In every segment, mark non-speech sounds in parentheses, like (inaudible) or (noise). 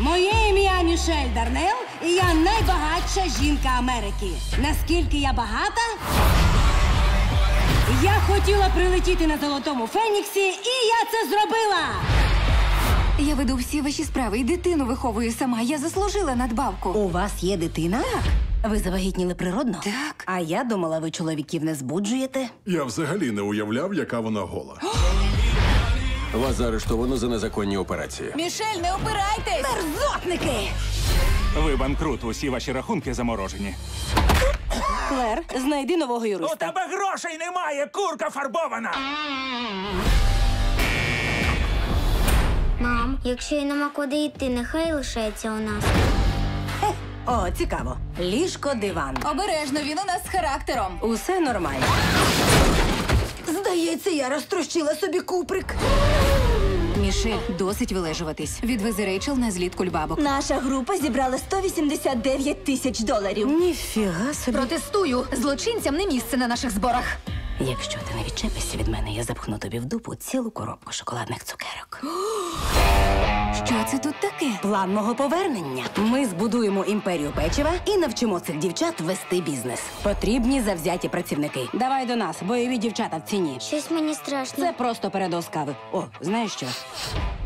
Моє ім'я Мішель Дарнел, і я найбагатша жінка Америки. Наскільки я багата? Я хотіла прилетіти на золотому феніксі, і я це зробила. Я веду всі ваші справи і дитину виховую сама. Я заслужила надбавку. У вас є дитина? Ви завагітніли природно? Так. А я думала, ви чоловіків не збуджуєте. Я взагалі не уявляв, яка вона гола. (gasps) (gasps) (gasps) Вас заарештовано за незаконні операції. Мішель, не опирайтесь! Мерзотники! Ви банкрут, усі ваші рахунки заморожені. Клер, знайди нового У тебе грошей немає, курка фарбована! Мам, якщо й нема куди йти, нехай лишається у нас. О, цікаво. Ліжко, диван. Обережно, він у нас з характером. Усе нормально. Здається, я розтрощила собі куприк. Мішель, досить вилежуватись. Відвези Рейчел на зліт кульбабок. Наша група зібрала 189 тисяч доларів. Ніфіга собі. Протестую! Злочинцям не місце на наших зборах. Якщо ти не відчепишся від мене, я запхну тобі в дупу цілу коробку шоколадних цукерок. (gasps) Що це тут таке? План мого повернення. Ми збудуємо імперію печива і навчимо цих дівчат вести бізнес. Потрібні завзяті працівники. Давай до нас, бойові дівчата в ціні. Щось мені страшно. Це просто передоз кави. О, знаєш що?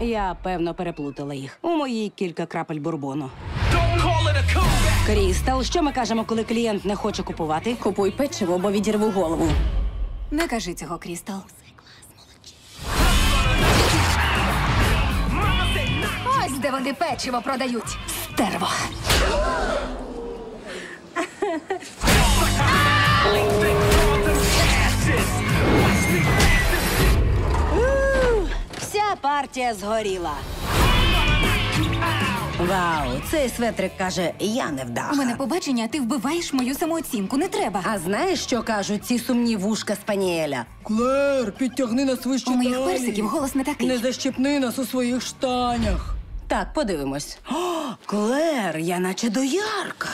Я певно переплутала їх. У моїй кілька крапель бурбону. Крістал, що ми кажемо, коли клієнт не хоче купувати? Купуй печиво, бо відірву голову. Не кажи цього, Крістал. Вони печиво продають. Стерво. Вся партія згоріла. Вау, цей светрик каже, я не вдаха. У мене побачення, ти вбиваєш мою самооцінку. Не треба. А знаєш, що кажуть ці сумні вушка Спаніеля? Клер, підтягни нас вище. У моїх персиків голос не такий. Не защепни нас у своїх штанях. Так, подивимось. О, Клер, я наче доярка.